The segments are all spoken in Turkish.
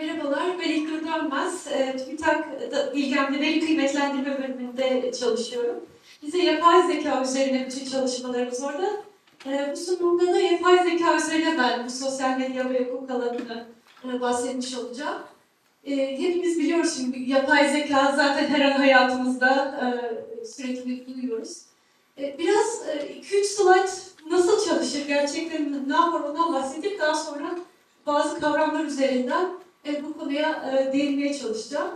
Merhabalar, ben İlknur Dönmez. E, TÜBİTAK Bilgemli Veri Kıymetlendirme bölümünde çalışıyorum. Bize yapay zeka üzerine bütün çalışmalarımız orada. E, bu sunumda da yapay zeka üzerine ben bu sosyal medya ve hukuk alanını e, bahsetmiş olacağım. E, hepimiz biliyoruz şimdi yapay zeka zaten her an hayatımızda e, sürekli duyuyoruz. E, biraz 2-3 slide nasıl çalışır, gerçekten ne yapar ondan bahsedip daha sonra bazı kavramlar üzerinden e, bu konuya e, değinmeye çalışacağım.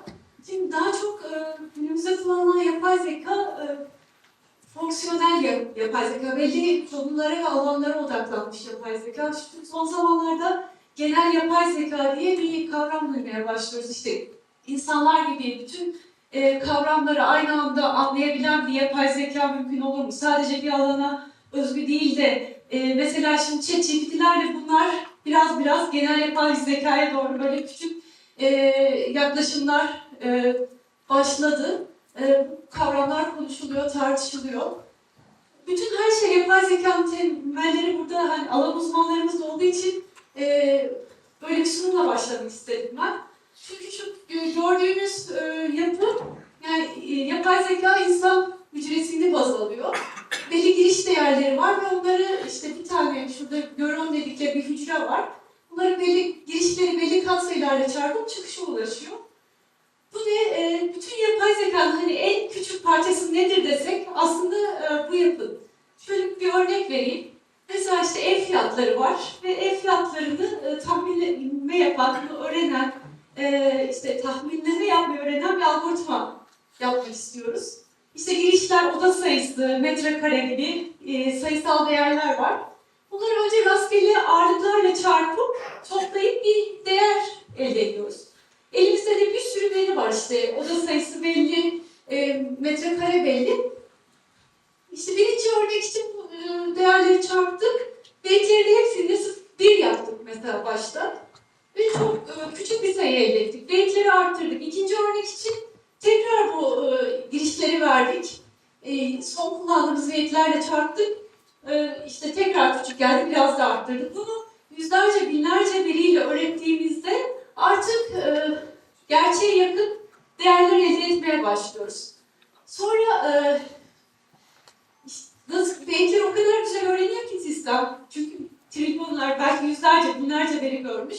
Şimdi daha çok e, günümüzde kullanılan yapay zeka e, fonksiyonel yap- yapay zeka. Belli konulara ve alanlara odaklanmış yapay zeka. Şu son zamanlarda genel yapay zeka diye bir kavram duymaya başlıyoruz. İşte insanlar gibi bütün e, kavramları aynı anda anlayabilen bir yapay zeka mümkün olur mu? Sadece bir alana özgü değil de e, mesela şimdi ChatGPT'lerle bunlar biraz biraz genel yapay zekaya doğru böyle küçük e, yaklaşımlar e, başladı. E, kavramlar konuşuluyor, tartışılıyor. Bütün her şey yapay zekanın temelleri burada hani alan uzmanlarımız olduğu için e, böyle bir sunumla başlamak istedim ben. Çünkü şu e, gördüğünüz e, yapı yani e, yapay zeka insan hücresini baz alıyor. Belli giriş değerleri var ve onları işte bir tane şurada nöron dedikleri bir hücre var. Bunların belli girişleri belli katsayılarla çarpıp çıkışa ulaşıyor. Bu ne? E, bütün yapay zekanın hani en küçük parçası nedir desek aslında e, bu yapı. Şöyle bir örnek vereyim. Mesela işte ev fiyatları var ve ev fiyatlarını e, tahminleme yapan, öğrenen, e, işte tahminleme yapmayı öğrenen bir algoritma yapmak istiyoruz. İşte girişler, oda sayısı, metrekare gibi e, sayısal değerler var. Bunları önce rastgele ağırlıklarla çarpıp toplayıp bir değer elde ediyoruz. Elimizde de bir sürü veri var işte. Oda sayısı belli, e, metrekare belli. İşte birinci örnek için e, değerleri çarptık. Beyitlerin hepsini bir yaptık mesela başta. Ve çok e, küçük bir sayı elde ettik. Beyitleri arttırdık. İkinci örnek için tekrar bu e, girişleri verdik. E, son kullandığımız beyitlerle çarptık. E, işte tekrar küçük geldi, biraz da arttırdık. Bunu yüzlerce, binlerce veriyle öğrettiğimizde artık e, gerçeğe yakın değerler elde etmeye başlıyoruz. Sonra e, nasıl, beyitler o kadar güzel öğreniyor ki sistem. Çünkü trilyonlar, belki yüzlerce, binlerce veri görmüş.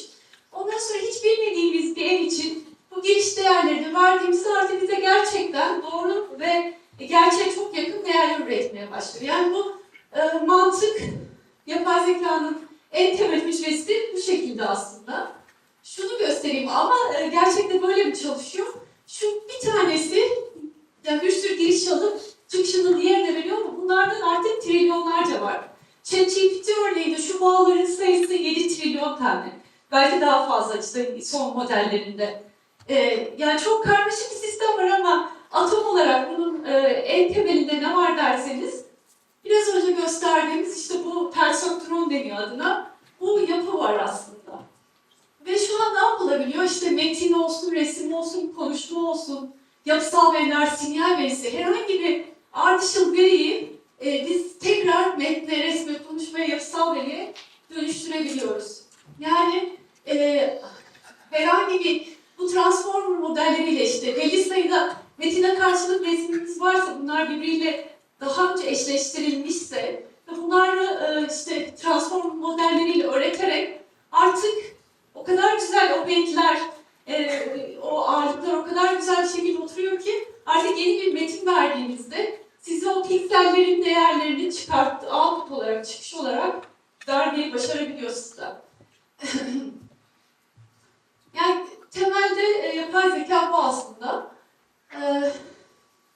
Ondan sonra hiç bilmediğimiz bir ev için bu giriş değerlerini verdiğimizde artık bize gerçekten doğru ve gerçeğe çok yakın değerler üretmeye başlıyor. Yani bu e, mantık yapay zekanın en temel hücresi bu şekilde aslında. Şunu göstereyim ama e, gerçekten böyle mi çalışıyor? Şu bir tanesi bir sürü giriş alıp çıkışını diğerine veriyor ama bunlardan artık trilyonlarca var. ChatGPT örneğinde şu bağların sayısı 7 trilyon tane. Belki daha fazla işte son modellerinde. Ee, yani çok karmaşık bir sistem var ama atom olarak bunun e, en temelinde ne var derseniz biraz önce gösterdiğimiz işte bu persektron deniyor adına. Bu yapı var aslında. Ve şu an ne yapılabiliyor? İşte metin olsun, resim olsun, konuşma olsun, yapısal veriler, sinyal verisi, herhangi bir ardışıl veriyi e, biz tekrar metne, resme, konuşmaya, yapısal veriye dönüştürebiliyoruz. Yani e, herhangi bir bu transformer modelleriyle işte belli sayıda metine karşılık resmimiz varsa bunlar birbiriyle daha önce eşleştirilmişse ve bunları e, işte transformer modelleriyle öğreterek artık o kadar güzel o bentler, e, o ağırlıklar o kadar güzel bir şekilde oturuyor ki artık yeni bir metin verdiğimizde size o piksellerin değerlerini çıkarttığı output olarak, çıkış olarak vermeyi başarabiliyor sistem. yani temelde e, yapay zeka bu aslında. E,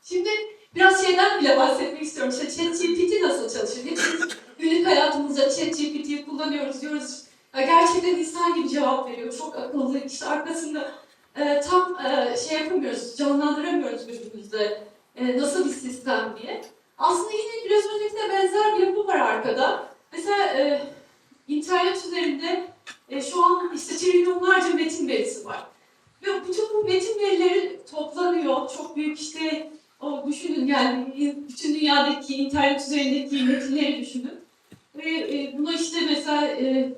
şimdi biraz şeyden bile bahsetmek istiyorum. İşte ChatGPT nasıl çalışır? Hepimiz günlük hayatımızda ChatGPT'yi kullanıyoruz diyoruz. Ya gerçekten insan gibi cevap veriyor. Çok akıllı. İşte arkasında e, tam e, şey yapamıyoruz, canlandıramıyoruz gözümüzde e, nasıl bir sistem diye. Aslında yine biraz öncekine benzer bir yapı var arkada. Mesela e, internet üzerinde e, şu an işte trilyonlarca metin verisi var. Ve bütün bu metin verileri toplanıyor. Çok büyük işte o düşünün yani bütün dünyadaki internet üzerindeki metinleri düşünün. Ve e, bunu işte mesela e,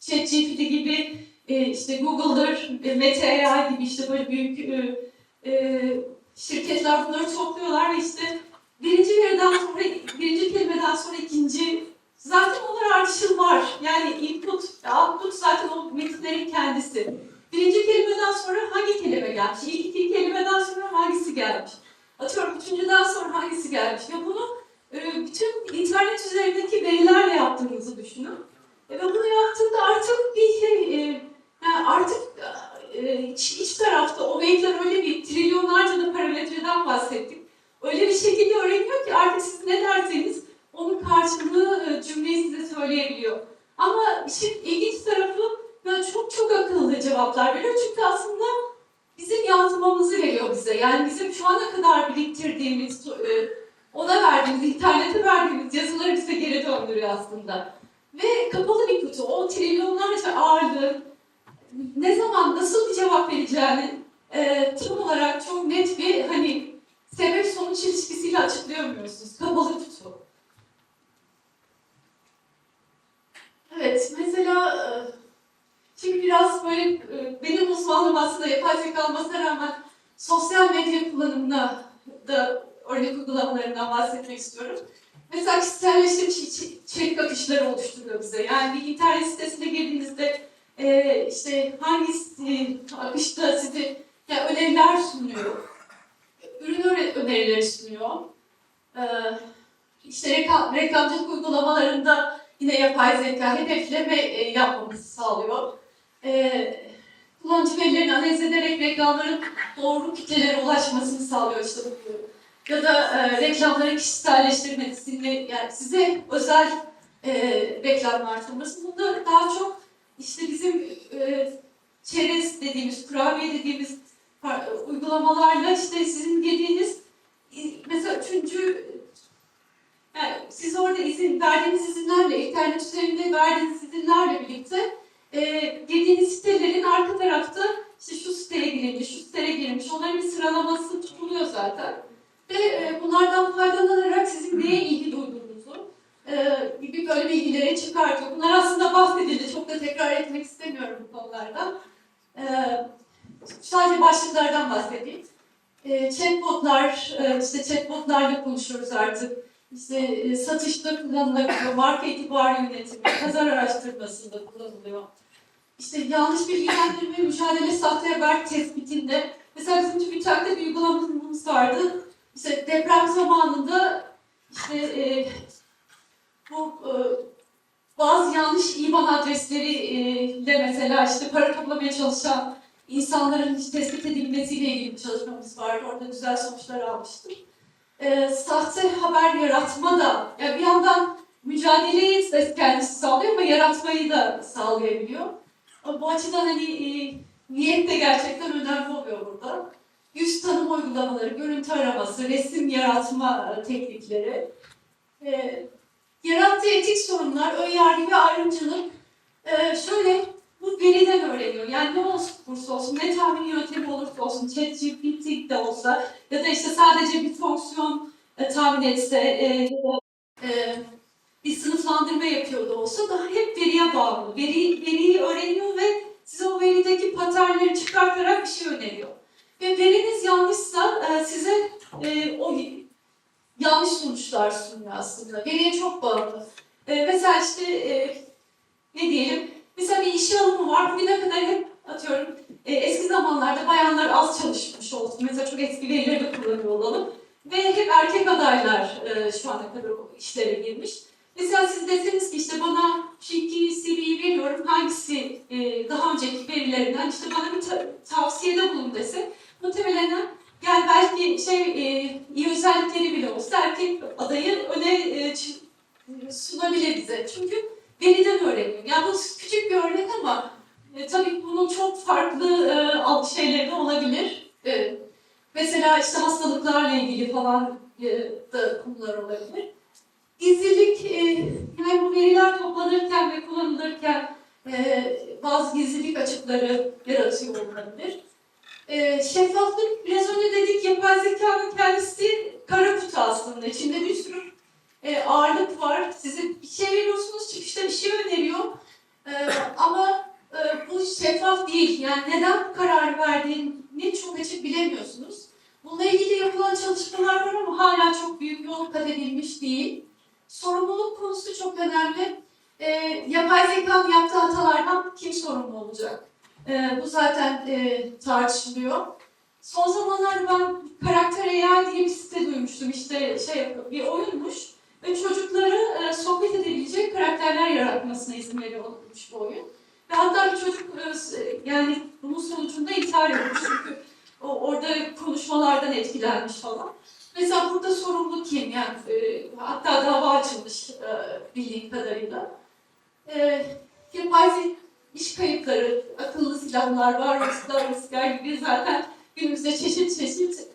ChatGPT gibi e, işte Google'dır, e, Meta AI gibi işte böyle büyük e, e, şirketler bunları topluyorlar ve işte birinci veriden sonra, birinci kelimeden sonra ikinci zaten onlar ardışıl var. Yani input, output zaten o metinlerin kendisi. Birinci kelimeden sonra hangi kelime gelmiş? İlk iki kelimeden sonra hangisi gelmiş? Atıyorum üçüncüden sonra hangisi gelmiş? Ve bunu e, bütün internet üzerindeki verilerle yaptığınızı düşünün. E, Ve bunu yaptığında artık bir şey, e, yani artık e, iç, iç tarafta o veriler öyle bir trilyonlarca da parametreden bahsettik. Öyle bir şekilde öğreniyor ki artık siz ne derseniz onun karşılığı e, cümleyi size söyleyebiliyor. Ama işin ilginç tarafı yani çok çok akıllı cevaplar veriyor. Çünkü aslında bizim yansımamızı veriyor bize. Yani bizim şu ana kadar biriktirdiğimiz, e, ona verdiğimiz, internete verdiğimiz yazıları bize geri döndürüyor aslında. Ve kapalı bir kutu. O trilyonlarca ağırlığı ne zaman, nasıl bir cevap vereceğini e, tam olarak çok net bir hani sebep sonuç ilişkisiyle açıklayamıyorsunuz. Kapalı kutu. Evet, mesela e, şimdi biraz böyle e, benim uzmanlığım aslında yapay zeka olmasına rağmen sosyal medya kullanımına da örnek uygulamalarından bahsetmek istiyorum. Mesela kişiselleştirilmiş içerik akışları oluşturuyor bize. Yani bir internet sitesine girdiğinizde e, işte hangi e, akışta size yani öneriler sunuyor. Ürün öne- önerileri sunuyor. E, işte reklam, reklamcılık uygulamalarında yine yapay zeka hedefleme e, yapmamızı sağlıyor. E, kullanıcı verilerini analiz ederek reklamların doğru kitlelere ulaşmasını sağlıyor işte bu ya da e, reklamların kişiselleştirmesini yani size özel e, reklamlar sunması. Bunda daha çok işte bizim e, çerez dediğimiz, kurabiye dediğimiz par- uygulamalarla işte sizin dediğiniz mesela üçüncü yani siz orada izin verdiğiniz izinlerle, internet üzerinde verdiğiniz izinlerle birlikte e, girdiğiniz sitelerin arka tarafta işte şu siteye girilmiş, şu siteye girmiş, onların bir sıralaması tutuluyor zaten. Ve e, bunlardan faydalanarak sizin neye ilgi duyduğunuzu e, gibi böyle bilgileri çıkartıyor. Bunlar aslında bahsedildi. Çok da tekrar etmek istemiyorum bu konularda. E, sadece başlıklardan bahsedeyim. E, chatbotlar, e, işte chatbotlarla konuşuyoruz artık. İşte e, satışta kullanılabiliyor, marka itibarı yönetimi, pazar araştırmasında kullanılıyor. İşte yanlış bilgilendirme, mücadele, sahte haber tespitinde. Mesela bizim TÜBİTAK'ta bir uygulamamız vardı. İşte deprem zamanında işte e, bu e, bazı yanlış IBAN adresleriyle mesela işte para toplamaya çalışan insanların tespit edilmesiyle ilgili bir çalışmamız vardı. Orada güzel sonuçlar almıştım. E, sahte haber yaratma da yani bir yandan mücadeleyi de kendisi sağlıyor ama yaratmayı da sağlayabiliyor. Bu açıdan hani e, niyet de gerçekten önemli oluyor burada yüz tanıma uygulamaları, görüntü araması, resim yaratma e, teknikleri, e, yarattığı etik sorunlar, önyargı ve ayrımcılık e, şöyle bu veriden öğreniyor. Yani ne olursa olsun, ne tahmin yöntemi olursa olsun, ChatGPT de olsa ya da işte sadece bir fonksiyon e, tahmin etse e, e, bir sınıflandırma yapıyor da olsa da hep veriye bağlı. Veri, veriyi öğreniyor ve size o verideki paternleri çıkartarak bir şey öneriyor. Ve veriniz yanlışsa e, size e, o yanlış sonuçlar sunuyor aslında. Veriye çok bağlı. E, mesela işte e, ne diyelim, mesela bir işe alımı var. Bugüne kadar hep atıyorum e, eski zamanlarda bayanlar az çalışmış olsun. Mesela çok eski verileri de kullanıyor olalım. Ve hep erkek adaylar e, şu ana kadar işlere girmiş. Mesela siz deseniz ki işte bana şu iki CV'yi veriyorum, hangisi e, daha önceki verilerinden işte bana bir ta- tavsiyede bulun dese muhtemelen yani belki şey e, iyi özellikleri bile olsa erkek adayı öne e, sunabilir bize. Çünkü veriden öğreniyor. Yani bu küçük bir örnek ama e, tabii bunun çok farklı e, alt şeyleri olabilir. E, mesela işte hastalıklarla ilgili falan e, da konular olabilir. Gizlilik, e, yani bu veriler toplanırken ve kullanılırken ee, e, bazı gizlilik açıkları yaratıyor olabilir. E, şeffaflık biraz önce dedik yapay zekanın kendisi kara kutu aslında. İçinde bir sürü e, ağırlık var. Size bir şey veriyorsunuz çıkışta bir şey öneriyor. E, ama e, bu şeffaf değil. Yani neden bu karar verdiğini çok açık bilemiyorsunuz. Bununla ilgili yapılan çalışmalar var ama hala çok büyük yol kat edilmiş değil. Sorumluluk konusu çok önemli. E, yapay zekanın yaptığı hatalardan kim sorumlu olacak? E, bu zaten e, tartışılıyor. Son zamanlarda ben Karakter AI diye bir site duymuştum. İşte şey bir oyunmuş ve çocukları e, sohbet edebilecek karakterler yaratmasına izin veriyormuş bu oyun. Ve hatta bir çocuk e, yani bunun sonucunda intihar etmiş çünkü o, orada konuşmalardan etkilenmiş falan. Mesela burada sorumlu kim? Yani e, hatta dava açılmış e, bildiğim kadarıyla. E, yapay zeka iş kayıpları, akıllı silahlar, varlıklar, riskler gibi zaten günümüzde çeşit çeşit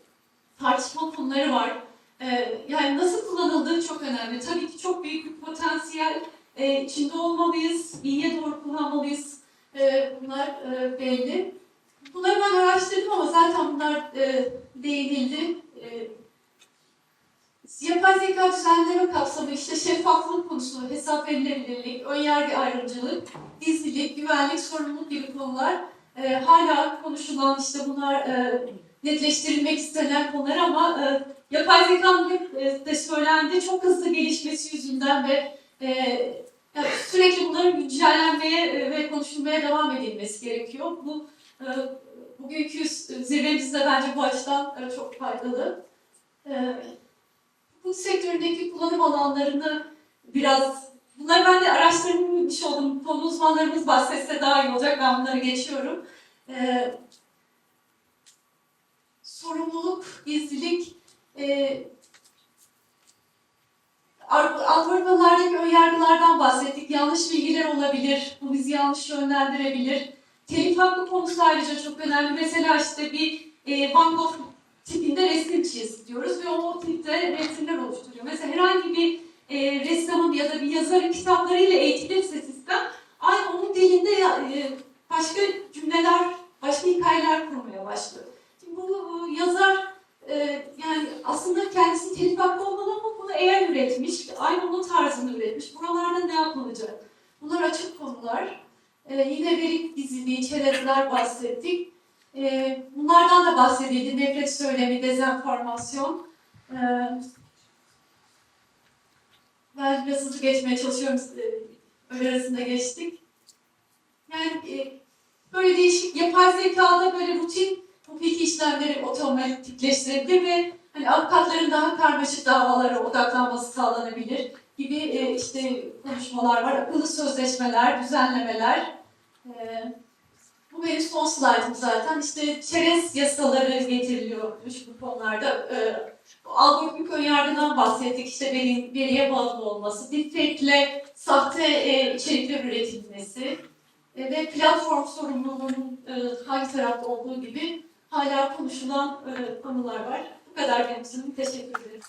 tartışma konuları var. E, yani nasıl kullanıldığı çok önemli. Tabii ki çok büyük bir potansiyel e, içinde olmalıyız, iyiye doğru kullanmalıyız. E, bunlar e, belli. Bunları ben araştırdım ama zaten bunlar e, değinildi. E, yapay zeka düzenleme kapsamı işte şeffaflık konusu, hesap verilebilirlik, önyargı ayrımcılık, gizlilik, güvenlik, sorumluluk gibi konular e, hala konuşulan işte bunlar e, netleştirilmek istenen konular ama e, yapay zekanın hep e, de söylendi çok hızlı gelişmesi yüzünden ve e, yani sürekli bunların güncellenmeye e, ve konuşulmaya devam edilmesi gerekiyor. Bu e, bugünkü zirvemiz de bence bu açıdan e, çok faydalı. E, bu sektöründeki kullanım alanlarını biraz bunları ben de araştırmış oldum. Konu uzmanlarımız bahsetse daha iyi olacak. Ben bunları geçiyorum. E, sorumluluk, gizlilik, e, algoritmalardaki önyargılardan bahsettik. Yanlış bilgiler olabilir, bu bizi yanlış yönlendirebilir. Telif hakkı konusu ayrıca çok önemli. Mesela işte bir e, Van Gogh tipinde resim çiz diyoruz ve o tipte resimler oluşturuyor. Mesela herhangi bir e, ressamın ya da bir yazarın kitaplarıyla eğitilirse sistem aynı onun dilinde e, başka cümleler, başka hikayeler kurmaya başlıyor. Şimdi bu, bu yazar e, yani aslında kendisi telif hakkı olmalı ama bunu eğer üretmiş, aynı onun tarzını üretmiş. Buralarda ne yapılacak? Bunlar açık konular. E, yine veri gizliliği, çerezler bahsettik. E, bunlardan da bahsedildi. Nefret söylemi, dezenformasyon. E, ben biraz hızlı geçmeye çalışıyorum. E, öğle arasında geçtik. Yani e, böyle değişik yapay zekada böyle rutin hukuki işlemleri otomatikleştirebilir ve hani avukatların daha karmaşık davalara odaklanması sağlanabilir gibi e, işte konuşmalar var. Akıllı sözleşmeler, düzenlemeler. E, bu benim son slaydım zaten. İşte çerez yasaları getiriliyormuş bu konularda. E, algoritmik önyargıdan bahsettik. İşte veri, veriye bağlı olması, deepfake'le sahte e, içerikler üretilmesi e, ve platform sorumluluğunun e, hangi tarafta olduğu gibi hala konuşulan e, konular var. Bu kadar benim için. Teşekkür ederim.